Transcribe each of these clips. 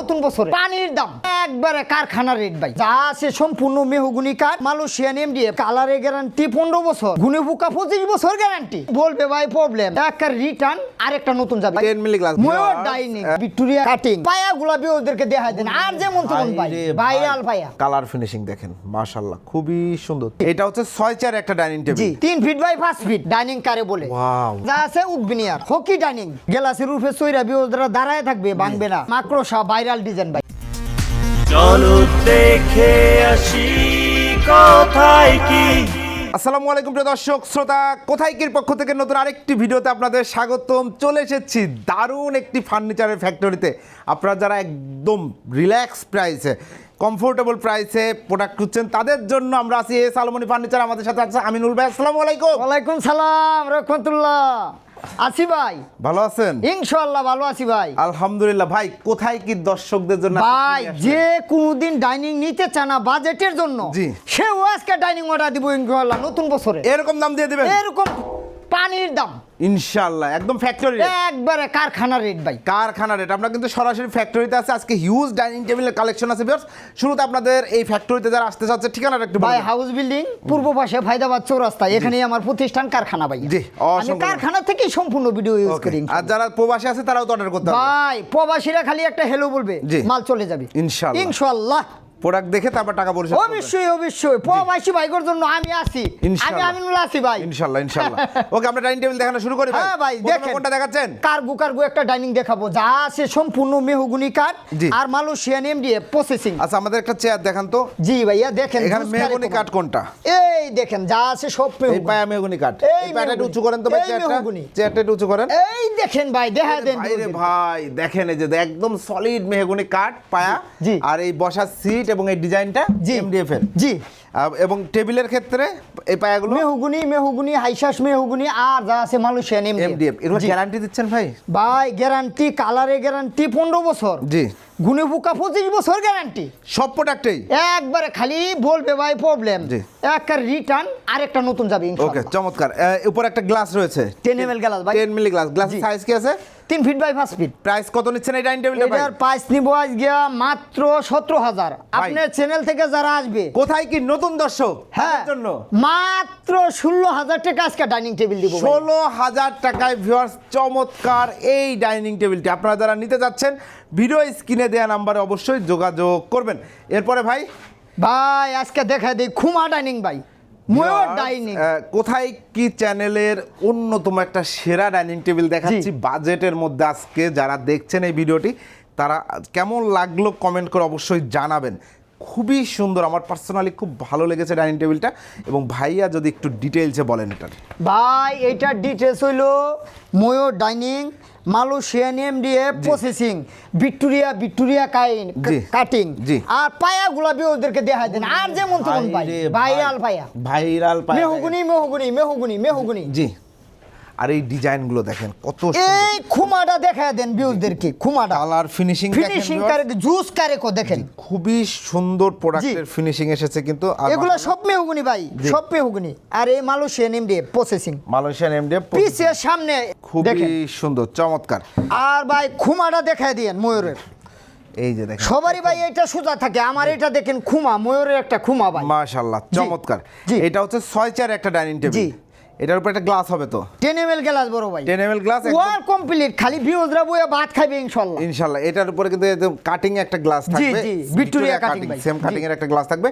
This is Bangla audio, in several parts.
নতুন বছরে। পানির দাম। একবারে কারখানা রেট ভাই। যা আছে সম্পূর্ণ মেহগুনি কাঠ মালয়েশিয়ান এমডিএফ কালারে গ্যারান্টি পনেরো বছর। গুনে ফুকা পঁচিশ বছর গ্যারান্টি বলবে ভাই প্রবলেম একটা রিটার্ন আর একটা নতুন যাবে 10 মিলি glass। ময়ূর ডাইনিং ভিক্টোরিয়া কাটিং পায়া গুলাবি ওদেরকে দেখা দেন। আর যেমন তেমন পাই ভাইরাল পায়া। কালার ফিনিশিং দেখেন মাশাআল্লাহ খুবই সুন্দর। এটা হচ্ছে ছয় চার একটা ডাইনিং টেবিল জি টেবিল তিন ফিট বাই পাঁচ ফিট ডাইনিং কারে বলে। Wow. যা আছে উদ্বিনিয়ার হকি ডাইনিং গেলাসের রূপে সইরা বিওদরা দাঁড়ায় থাকবে ভাঙবে না। মাকড়সা ভাইরাল ডিজাইন ভাই। চলো দেখে আসি কোথায় কি? আসসালামু আলাইকুম প্রিয় দর্শক শ্রোতা কোথায় কির পক্ষ থেকে নতুন আরেকটি ভিডিওতে আপনাদের স্বাগতম? চলে এসেছি দারুণ একটি ফার্নিচারের ফ্যাক্টরিতে আপনারা যারা একদম রিল্যাক্স প্রাইসে কমফোর্টেবল প্রাইসে প্রোডাক্ট খুঁজছেন তাদের জন্য আমরা আছি এস আলমনি ফার্নিচার আমাদের সাথে আছে আমিনুল ভাই। আসসালামু আলাইকুম। ওয়ালাইকুম সালাম রহমতুল্লাহ। আছি ভাই। ভালো আছেন? ইনশাআল্লাহ ভালো আছি ভাই। আলহামদুলিল্লাহ ভাই কোথায় কি দর্শকদের জন্য ভাই যে কোনদিন ডাইনিং নিতে চানা বাজেটের জন্য জি। সেও আজকে ডাইনিং অর্ডার দিব ইনশাআল্লাহ নতুন বছরে। এরকম দাম দিয়ে দিবেন? এরকম পানির দাম। ইনশাআল্লাহ একদম ফ্যাক্টরি একবারে কারখানা রেট ভাই। কারখানা রেট আমরা কিন্তু সরাসরি ফ্যাক্টরিতে আছে। আজকে হিউজ ডাইনিং টেবিলের কালেকশন আছে বিয়ার্স শুরুতে আপনাদের এই ফ্যাক্টরিতে যারা আসতে চাচ্ছে ঠিকানাটা একটু ভাই হাউস বিল্ডিং পূর্ব পাশে ফায়দাবাদ চৌরাস্তা এখানেই আমার প্রতিষ্ঠান কারখানা ভাই। জি, আমি কারখানা থেকেই সম্পূর্ণ ভিডিও ইউজ করি আর যারা প্রবাসী আছে তারাও তো অর্ডার করতে ভাই প্রবাসীরা খালি একটা হ্যালো বলবে। মাল চলে যাবে। ইনশাআল্লাহ। ইনশাআল্লাহ। প্রোডাক্ট দেখে তারপর টাকা পরিশোধ। অবশ্যই অবশ্যই। প্রবাসী ভাইগোর জন্য আমি আছি। আমি আমিনুল আছি ভাই। ইনশাআল্লাহ ইনশাআল্লাহ ওকে আমরা ডাইনিং টেবিল দেখানো শুরু করি হ্যাঁ ভাই দেখেন। কোনটা দেখাচ্ছেন? কার্গো কার্গো একটা ডাইনিং দেখাবো। যা আছে সম্পূর্ণ মেহগুনি কাঠ আর মালয়েশিয়ান এমডিএফ প্রসেসিং আচ্ছা আমাদের একটা চেয়ার দেখান তো। জি ভাইয়া দেখেন এখানে মেহগনি কাঠ কোনটা? এই দেখেন যা আছে সব মেহগুনি। পায়া মেহগনি কাঠ। এই পায়াটা একটু উঁচু করেন তো ভাই চেয়ারটা। চেয়ারটা একটু উঁচু করেন। এই দেখেন ভাই দেখা দেন ভাই দেখেন এই যে একদম সলিড মেহগনি কাঠ পায়া। আর এই বসার সিট এবং এই ডিজাইনটা জি। এমডিএফ এর জি। এবং টেবিলের ক্ষেত্রে এই পায়াগুলো? মেহগুনি মেহগুনি হাইশাস মেহগুনি আর যা আছে মালয়েশিয়ান এমডিএফ এগুলো গ্যারান্টি দিচ্ছেন ভাই? ভাই গ্যারান্টি কালারে গ্যারান্টি পনেরো বছর। জি। গুনে ফুকা পঁচিশ বছর গ্যারান্টি সব প্রোডাক্টেই একবারে খালি বলবে ভাই প্রবলেম। একটা রিটার্ন আর একটা নতুন যাবে ওকে চমৎকার। উপর একটা গ্লাস রয়েছে। 10 ml glass ভাই। 10 মিলি গ্লাস গ্লাস সাইজ কি আছে? তিন ফিট বাই পাঁচ ফিট প্রাইস কত নিচ্ছেন এই ডাইনিং টেবিলটা এটার প্রাইস নিব আজকে মাত্র সতেরো হাজার। আপনার চ্যানেল থেকে যারা আসবে। কোথায় কি নতুন দর্শক? হ্যাঁ জন্য। মাত্র ষোলো হাজার টাকা আজকে ডাইনিং টেবিল দিব। ষোলো হাজার টাকায় ভিউয়ার্স চমৎকার এই ডাইনিং টেবিলটি আপনারা যারা নিতে যাচ্ছেন ভিডিও স্ক্রিনে দেওয়া নাম্বারে অবশ্যই যোগাযোগ করবেন। এরপরে ভাই? ভাই আজকে দেখা দিই খুমা ডাইনিং ভাই। ময়ূর ডাইনিং কোথায় কি চ্যানেলের অন্যতম একটা সেরা ডাইনিং টেবিল দেখাচ্ছি বাজেটের মধ্যে আজকে যারা দেখছেন এই ভিডিওটি তারা কেমন লাগল কমেন্ট করে অবশ্যই জানাবেন। খুবই সুন্দর। আমার পার্সোনালি খুব ভালো লেগেছে ডাইনিং টেবিলটা এবং ভাইয়া যদি একটু ডিটেলসে বলেন এটার। ভাই এটার ডিটেলস হইল ময়ূর dining Malaysian MDF processing Victoria Victoria কাইন কাটিং। আর পায়া গুলাবি ওদেরকে দেখা দেন। আর যেমন ভাইরে ভাইরাল ভাই। পায়া। ভাইরাল পায়া। মেহগুনি মেহগুনি মেহগুনি মেহগুনি। জি। আর এই ডিজাইনগুলো দেখেন কত এই খুমাটা দেখা দেন বিউজদেরকে খুমাটা। কালার ফিনিশিং ফিনিশিং কারে জুস কারে কো দেখেন। খুবই সুন্দর প্রোডাক্টের ফিনিশিং এসেছে কিন্তু এগুলো সব মেহগুনি ভাই সব মেহগুনি। আর এই Malaysian MDF processing Malaysian MDF পিসের সামনে খুবই সুন্দর চমৎকার। আর ভাই খুমাটা দেখায় দিয়েন ময়ূরের। এই যে দেখেন সবারই ভাই এটা সোজা থাকে। আমার এটা দেখেন খুমা ময়ূরের একটা খুমা ভাই। মাশাআল্লাহ চমৎকার। এটা হচ্ছে ছয় চার একটা ডাইনিং। টেবিল এটার উপর একটা গ্লাস হবে তো। টেন এম এল গ্লাস বড় ভাই। টেন এম এল গ্লাস ওয়ার কমপ্লিট খালি ভিউজরা বইয়া ভাত খাইবে ইনশাল্লাহ। ইনশাল্লাহ এটার উপরে কিন্তু কাটিং একটা গ্লাস থাকবে। জি, Victoria cutting ভাই। সেম কাটিং এর একটা গ্লাস থাকবে।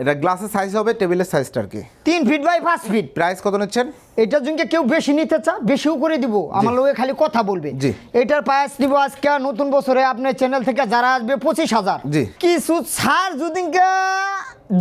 এটা গ্লাসের সাইজ হবে টেবিলের সাইজটা আর কি? তিন ফিট বাই পাঁচ ফিট প্রাইস কত নিচ্ছেন? এটার জন্য কেউ বেশি নিতে চা বেশিও করে দিব। আমার লোকে খালি কথা বলবে। জি। এটার প্রাইস দিব আজকে নতুন বছরে আপনার চ্যানেল থেকে যারা আসবে পঁচিশ হাজার। জি। কিছু ছাড় যদি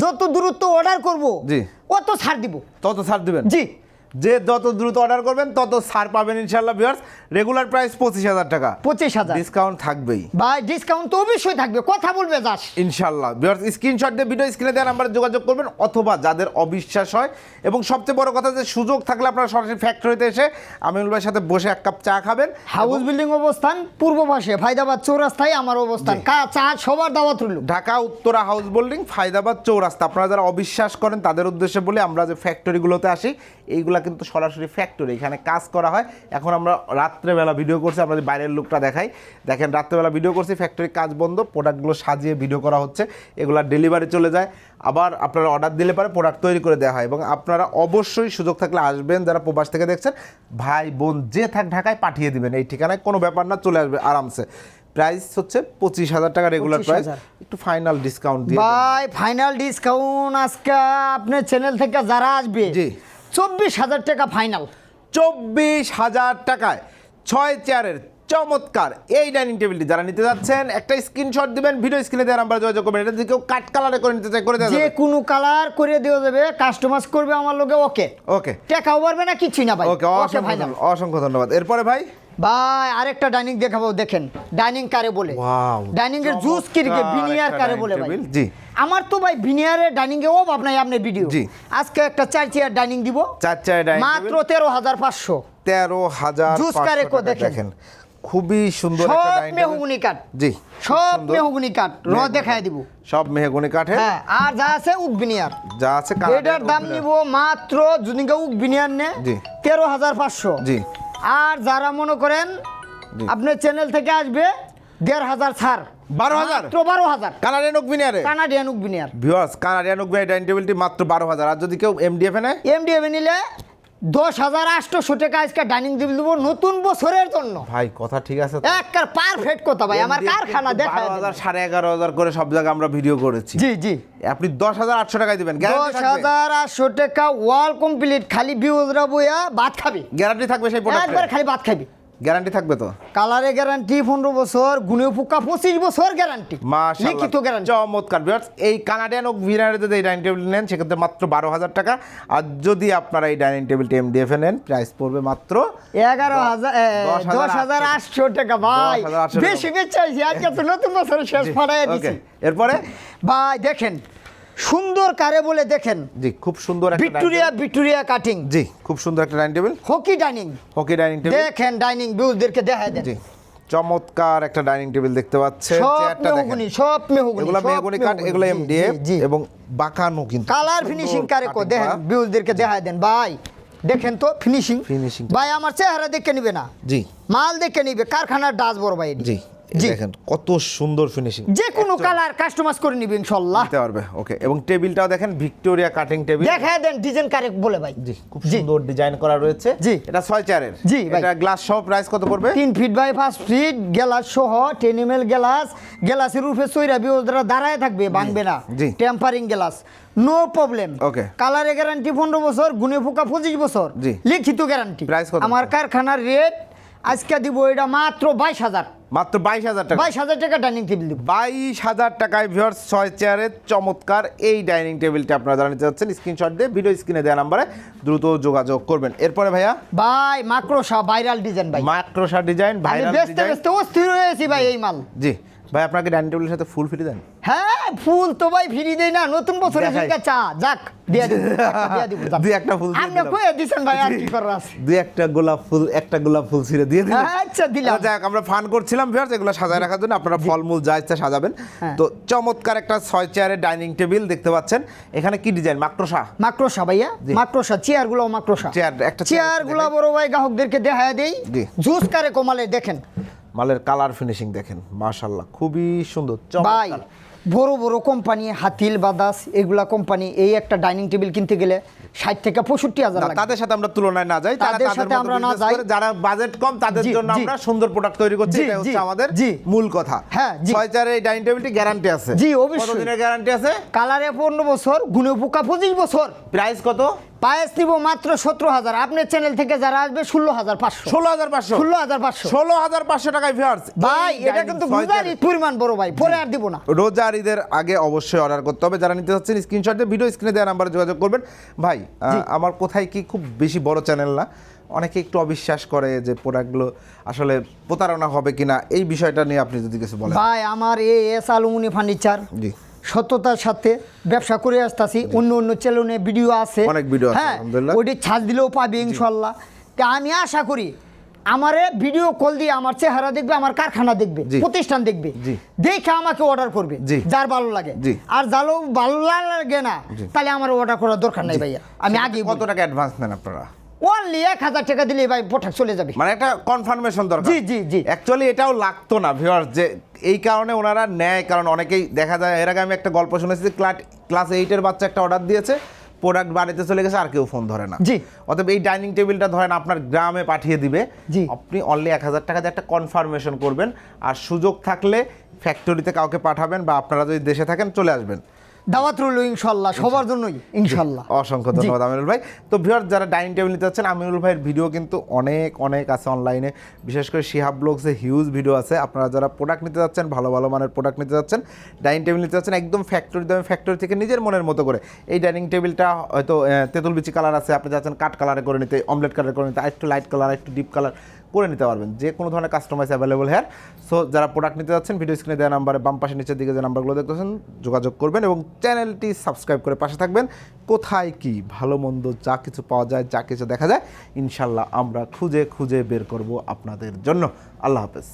যত দূরত্ব অর্ডার করব জি। অত ছাড় দিব। তত ছাড় দিবেন? জি। যে যত দ্রুত অর্ডার করবেন তত ছাড় পাবেন ইনশাল্লাহ ভিউয়ার্স রেগুলার প্রাইস পঁচিশ হাজার টাকা। পঁচিশ হাজার। ডিসকাউন্ট থাকবেই। ভাই ডিসকাউন্ট তো অবশ্যই থাকবে। কথা বলবে যাস। ইনশাল্লাহ ভিউয়ার্স স্ক্রিনশট দিয়ে ভিডিও স্ক্রিনে দেওয়া নাম্বারে যোগাযোগ করবেন অথবা যাদের অবিশ্বাস হয়। এবং সবচেয়ে বড় কথা যে সুযোগ থাকলে আপনারা সরাসরি ফ্যাক্টরিতে এসে আমিনুল ভাইয়ের সাথে বসে এক কাপ চা খাবেন। হাউস বিল্ডিং অবস্থান পূর্ব পাশে ফায়দাবাদ চৌরাস্তায় আমার অবস্থান। কা চা সবার দাওয়াত রইল। Dhaka Uttara house building Faydabad Chowrasta. আপনারা যারা অবিশ্বাস করেন তাদের উদ্দেশ্যে বলে আমরা যে ফ্যাক্টরিগুলোতে আসি এইগুলা কিন্তু সরাসরি ফ্যাক্টরি এখানে কাজ করা হয়। এখন আমরা রাত্রেবেলা ভিডিও করছি আপনাদের বাইরের লুকটা দেখাই। দেখেন রাত্রেবেলা ভিডিও করছি ফ্যাক্টরি কাজ বন্ধ প্রোডাক্টগুলো সাজিয়ে ভিডিও করা হচ্ছে এগুলা ডেলিভারি চলে যায়। আবার আপনারা অর্ডার দিলে পারে প্রোডাক্ট তৈরি করে দেওয়া হয় এবং আপনারা অবশ্যই সুযোগ থাকলে আসবেন যারা প্রবাস থেকে দেখছেন ভাই বোন যে থাক ঢাকায় পাঠিয়ে দিবেন। এই ঠিকানায় কোনো ব্যাপার না চলে আসবে আরামসে। প্রাইস হচ্ছে পঁচিশ হাজার টাকা রেগুলার প্রাইস একটু ফাইনাল ডিসকাউন্ট দিয়ে ভাই ফাইনাল ডিসকাউন্ট আজকে আপনার চ্যানেল থেকে যারা আসবে জি। চব্বিশ হাজার টাকা ফাইনাল। চব্বিশ হাজার টাকায় ছয় চেয়ারের চমৎকার এই ডাইনিং টেবিলটি যারা নিতে যাচ্ছেন একটা স্ক্রিনশট দিবেন ভিডিও স্ক্রিনে দেওয়ার নাম্বার যোগাযোগ করবেন। এটা কেউ কাট কালারে করে নিতে চাই করে দেওয়া যে কোনো কালার করে দেওয়া দেবে কাস্টমাইজ করবে আমার লোকে ওকে ওকে টাকাও পারবে না কিছুই না ভাই। ওকে অসংখ্য ধন্যবাদ। এরপরে ভাই? ভাই আরেকটা ডাইনিং দেখাবো দেখেন। ডাইনিং কারে বলে? ডাইনিং এর জুস কি রেখে বিনিয়ার কারে বলে ভাই? জি। আমার তো ভাই বিনিয়ারের ডাইনিং এ অভাব নাই আপনার ভিডিও জি। আজকে একটা চার চেয়ার ডাইনিং দিব। চার চেয়ারের ডাইনিং মাত্র তেরো হাজার পাঁচশো। তেরো হাজার জুস কারে কো দেখেন। খুবই সুন্দর একটা সব ডাইনিং মেহগুনি কাঠ। জি সব। মেহগুনি কাঠ। র দেখায় দিব। সব মেহগুনি কাঠের। হ্যাঁ আর যা আছে উক বিনিয়ার যা আছে এটার দাম। নিব মাত্র যদি কেউ উক বিনিয়ার নে জি। তেরো হাজার পাঁচশো। জি। আর যারা মনে করেন। আপনার চ্যানেল থেকে আসবে দেড় হাজার ছাড়। 12,000? মাত্র বারো হাজার। Canadian Canadian viewers Canadian dining টেবিলটি মাত্র বারো হাজার। আর যদি কেউ এমডিএফ এনে এমডিএফ নিলে দশ হাজার আটশোশো টাকা আজকে ডাইনিং টেবিল দেবো নতুন বছরের জন্য। ভাই কথা ঠিক আছে? একবার পারফেক্ট কথা ভাই আমার কারখানা দেখা হাজার সাড়ে এগারো হাজার করে সব জায়গায় আমরা ভিডিও করেছি। জি জি। আপনি দশ হাজার আটশো টাকায় দিবেন দশ হাজার আটশো টাকা ওয়াল কমপ্লিট খালি বিউজরা বইয়া ভাত খাবি। গ্যারান্টি থাকবে সেই একবার খালি ভাত খাবি। গ্যারান্টি থাকবে তো? কালারে গ্যারান্টি পনেরো বছর গুনে ফুকা পঁচিশ বছর গ্যারান্টি। মাশাআল্লাহ। লিখিত গ্যারান্টি। চমৎকার ভিউয়ার্স এই কানাডিয়ান ওক ভিনারে যদি এই ডাইনিং টেবিল নেন সেক্ষেত্রে মাত্র বারো হাজার টাকা। আর যদি আপনারা এই ডাইনিং টেবিলটি এমডিএফ এ নেন প্রাইস পড়বে মাত্র এগারো হাজার দশ হাজার আটশো। টাকা ভাই। 10,800 টাকা। বেশি বেচাইছি আজকে তো নতুন বছরের শেষ ফাড়াই দিছি। এরপরে? ভাই দেখেন সুন্দর কারে বলে দেখেন। জি খুব সুন্দর একটা ভিক্টোরিয়া ভিক্টোরিয়া কাটিং। জি খুব সুন্দর একটা dining table. Hockey dining. Hockey dining table. দেখেন ডাইনিং বিউজদেরকে দেখায় দেন। জি চমৎকার একটা ডাইনিং টেবিল দেখতে পাচ্ছেন চেয়ারটা দেখেন। সব মেহগুনি এগুলো মেহগুনি মেহগুনি। এগুলো এমডিএফ। এবং বাঁকানো কিন্তু। কালার ফিনিশিং কারে কো দেখেন করা। বিউজদেরকে দেখা দেন। ভাই দেখেন তো ফিনিশিং টা। ভাই আমার চেহারা দেখে নিবে না। জি। মাল দেখে নিবে কারখানার ডাস বড় ভাই জি। দেখেন কত সুন্দর ফিনিশিং যে কোনো কালার কাস্টমাইজ করে নিবে ইনশাল্লাহ। দিতে পারবে ওকে এবং টেবিলটাও দেখেন ভিক্টোরিয়া কাটিং টেবিল দেখা দেন ডিজাইন কারে বলে ভাই। জি খুব সুন্দর ডিজাইন করা রয়েছে। জি। এটা ছয় চেয়ারের জি। এটা গ্লাস সহ প্রাইস কত পড়বে? তিন ফিট বাই পাঁচ ফিট গ্লাস সহ টেন এম এল গ্লাস গ্লাসের রূপে সইরা বিওজরা দাঁড়ায় থাকবে ভাঙবে না। জি। Tempering glass no problem Okay. কালারে গ্যারান্টি পনেরো বছর গুনে ফুকা পঁচিশ বছর। জি। লিখিত গ্যারান্টি? আমার কারখানার রেট আজকে দিব এটা মাত্র বাইশ হাজার। মাত্র বাইশ হাজার টাকা। বাইশ হাজার টাকা ডাইনিং টেবিল দিব। বাইশ হাজার টাকায় ভিওর ছয় চেয়ারের চমৎকার এই ডাইনিং টেবিলটা আপনারা জানাতে নিতে যাচ্ছেন স্ক্রিনশট দিয়ে ভিডিও স্ক্রিনে দেওয়া নাম্বারে দ্রুত যোগাযোগ করবেন। এরপরে ভাইয়া? ভাই মাক্রোসা ভাইরাল ডিজাইন ভাই। মাক্রোসা ডিজাইন ভাইরাল ডিজাইন। অস্থির হয়েছি ভাই এই মাল। জি। ভাই আপনাকে ডাইনিং টেবিলের সাথে ফুল ফ্রি দেন। হ্যাঁ ফুল তো ভাই ফিরি দেই না নতুন দেখাই। সঙ্গে চা যাক দিয়া দিব একটা দিয়া দিব দুই একটা ফুল আপনি। কয়ে দিছেন ভাই আর কি করার আছে। দুই একটা গোলাপ ফুল একটা গোলাপ ফুল ছিঁড়ে দিয়ে দিলাম। আচ্ছা, দিলাম। যাক আমরা ফান করছিলাম ভিউয়ার্স এগুলো সাজায় রাখার জন্য। আপনারা ফলমূল যা ইচ্ছা সাজাবেন। হ্যাঁ। তো চমৎকার একটা ছয় চেয়ারের ডাইনিং টেবিল দেখতে পাচ্ছেন। এখানে কি ডিজাইন? মাক্রোসা মাক্রোসা ভাইয়া। মাক্রোসা চেয়ারগুলো মাক্রোসা চেয়ার, একটা চেয়ারগুলো বড় ভাই গ্রাহকদেরকে দেখা দেই। জুস কারে কমালে দেখেন। মালের কালার ফিনিশিং দেখেন মাশাল্লাহ খুবই সুন্দর ভাই বড় বড় কোম্পানি হাতিল বাদাস এগুলা কোম্পানি এই একটা ডাইনিং টেবিল কিনতে গেলে ষাট থেকে পঁয়ষট্টি হাজার তাদের সাথে আমরা তুলনায় না যাই তাদের সাথে আমরা না যাই। যারা বাজেট কম তাদের জন্য আমরা সুন্দর প্রোডাক্ট তৈরি করছি এটা হচ্ছে আমাদের। মূল কথা। হ্যাঁ, ছয় চারের এই ডাইনিং টেবিলটি গ্যারান্টি আছে। জি, অবশ্যই। কতদিনের গ্যারান্টি আছে? কালারে পনেরো বছর গুনে পোকা পঁচিশ বছর। প্রাইস কত? পায়েস দিব মাত্র সতেরো হাজার। আপনার চ্যানেল থেকে যারা আসবে ষোলো হাজার পাঁচশো। ষোলো হাজার পাঁচশো? ষোলো হাজার পাঁচশো। ষোলো হাজার পাঁচশো টাকায় ভিউয়ার্স ভাই এটা কিন্তু পরিমাণ বড় ভাই পরে আর দিব না। রোজার ঈদের আগে অবশ্যই অর্ডার করতে হবে। যারা নিতে চাচ্ছেন স্ক্রিনশট দিয়ে ভিডিও স্ক্রিনে দেওয়া নাম্বারে যোগাযোগ করবেন। ভাই আমার কোথায় কি খুব বেশি বড় চ্যানেল না অনেকে একটু অবিশ্বাস করে যে প্রোডাক্টগুলো আসলে প্রতারণা হবে কিনা এই বিষয়টা নিয়ে আপনি যদি কিছু বলেন। ভাই আমার এ এস আলুমিনি ফার্নিচার জি। সততার সাথে ব্যবসা করে আসতেছি অন্য অন্য চ্যানেলে ভিডিও আছে। অনেক আছে, হ্যাঁ আলহামদুলিল্লাহ। ওইটি ছাড় দিলেও পাবে ইনশাল্লাহ তা আমি আশা করি আমারে ভিডিও কল দিয়ে আমার চেহারা দেখবে আমার কারখানা দেখবে। প্রতিষ্ঠান দেখবে। দেখে আমাকে অর্ডার করবে। যার ভালো লাগে। আর যারও ভালো লাগে না তাহলে আমার অর্ডার করার দরকার নাই ভাইয়া। আমি আগে কত টাকা অ্যাডভান্স নেন আপনারা? অনলি এক হাজার টাকা দিলে ভাই প্রোডাক্ট চলে যাবে মানে একটা কনফার্মেশন দরকার জি, জি, জি। অ্যাকচুয়ালি এটাও লাগতো না ভিউয়ার্স যে এই কারণে ওনারা নেয় কারণ অনেকেই দেখা যায় এর আগে আমি একটা গল্প শুনেছি যে ক্লাস ক্লাস এইটের বাচ্চা একটা অর্ডার দিয়েছে প্রোডাক্ট বাড়িতে চলে গেছে আর কেউ ফোন ধরে না জি। অতএব এই ডাইনিং টেবিলটা ধরেন আপনার গ্রামে পাঠিয়ে দিবে জি। আপনি অনলি এক হাজার টাকা দিয়ে একটা কনফার্মেশন করবেন আর সুযোগ থাকলে ফ্যাক্টরিতে কাউকে পাঠাবেন বা আপনারা যদি দেশে থাকেন চলে আসবেন দাওয়াত রইল ইনশাল্লাহ সবার জন্যই ইনশাল্লাহ। অসংখ্য ধন্যবাদ আমিনুল ভাই। তো ভিউয়ার যারা ডাইনিং টেবিল নিতে যাচ্ছেন আমিরুল ভাইয়ের ভিডিও কিন্তু অনেক অনেক আছে অনলাইনে বিশেষ করে শিহাব ব্লগসে হিউজ ভিডিও আছে। আপনারা যারা প্রোডাক্ট নিতে যাচ্ছেন ভালো ভালো মানের প্রোডাক্ট নিতে যাচ্ছেন ডাইনিং টেবিল নিতে যাচ্ছেন একদম ফ্যাক্টরি দামে ফ্যাক্টরি থেকে নিজের মনের মতো করে। এই ডাইনিং টেবিলটা হয়তো তেঁতুল বিচি কালার আছে আপনি যাচ্ছেন কাঠ কালারে করে নিতে অমলেট কালার করে নিতে আর একটু লাইট কালার একটু ডিপ কালার করে নিতে পারবেন। যে কোনো ধরনের কাস্টমাইজ অ্যাভেলেবল হ্যার সো যারা প্রোডাক্ট নিতে যাচ্ছেন ভিডিও স্ক্রিনে দেওয়া নাম্বারে বাম পাশে নিচের দিকে যে নাম্বারগুলো দেখতেছেন যোগাযোগ করবেন এবং চ্যানেলটি সাবস্ক্রাইব করে পাশে থাকবেন। কোথায় কি ভালো মন্দ যা কিছু পাওয়া যায়, যা কিছু দেখা যায়, ইনশাল্লাহ আমরা খুঁজে খুঁজে বের করব আপনাদের জন্য। আল্লাহ হাফেজ।